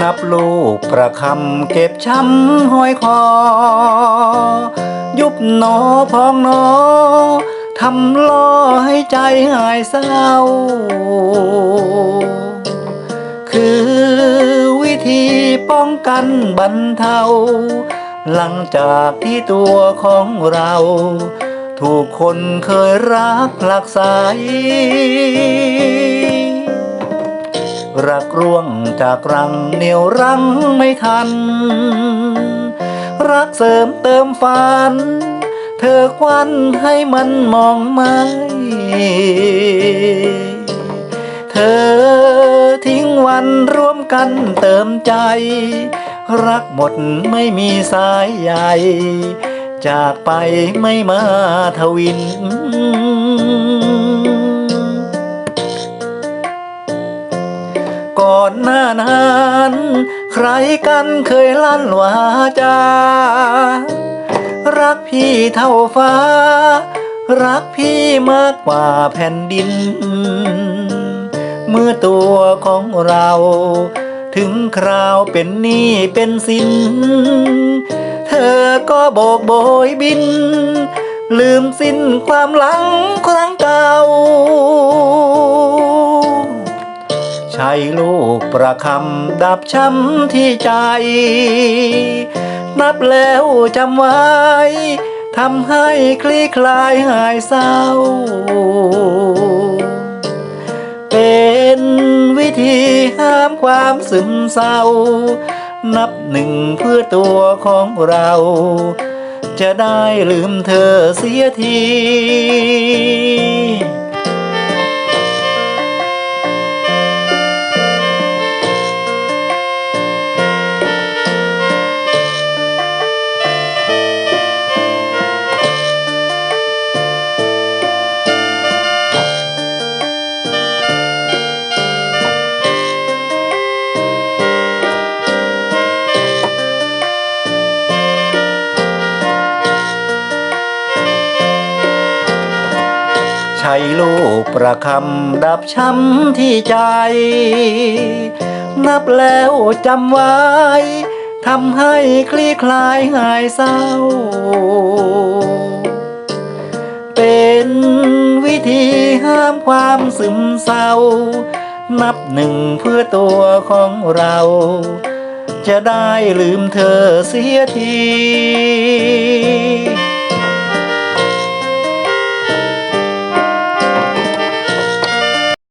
นับลูกประคำเก็บช้ำห้อยคอ ยุบหนอพองหนอทำล่อให้ใจหายเศร้า คือวิธีป้องกันบรรเทา หลังจากที่ตัวของเรา ถูกคนเคยรักหลักสาย รักร่วงจากรังเหนียวรั้งไม่ทัน รักเสริมเติมฝัน เธอควันให้มันมองไม่เธอทิ้งวันร่วมกันเติมใจ รักหมดไม่มีสายใยจากไปไม่มาทวิน ก่อนหน้านั้นใครกันเคยลั่นวาจา รักพี่เท่าฟ้า รักพี่มากกว่าแผ่นดิน เมื่อตัวของเรา ถึงคราวเป็นหนี้เป็นสิน เธอก็โบกโบยบิน ลืมสิ้นความหลังครั้งเก่า ใช่ลูกประคำดับช้ำที่ใจ นับแล้วจำไว้ทำให้คลี่คลายหายเศร้า เป็นวิธีห้ามความซึมเศร้า นับหนึ่งเพื่อตัวของเรา จะได้ลืมเธอเสียที ใช่ลูกประคำดับช้ำที่ใจ นับแล้วจำไว้ทำให้คลี่คลายหายเศร้า เป็นวิธีห้ามความซึมเศร้า นับหนึ่งเพื่อตัวของเรา จะได้ลืมเธอเสียที